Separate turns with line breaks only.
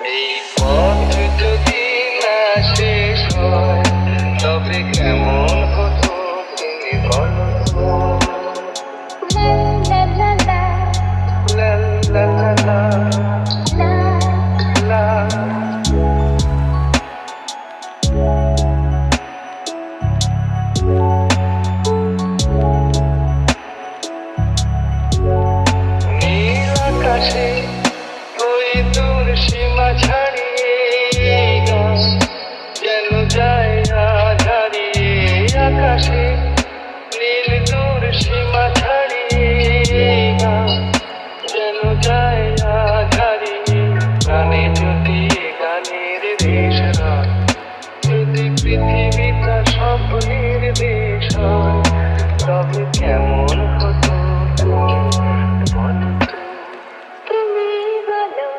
Before সীমা ছাড়িয়ে যেন যায় হারিয়ে আকাশে। নীল দূর সীমা ছাড়িয়ে যেন যায় হারিয়ে গানে যদি গানের দেশ যদি পৃথিবীটা স্বপ্নের দেশ তবে কেমন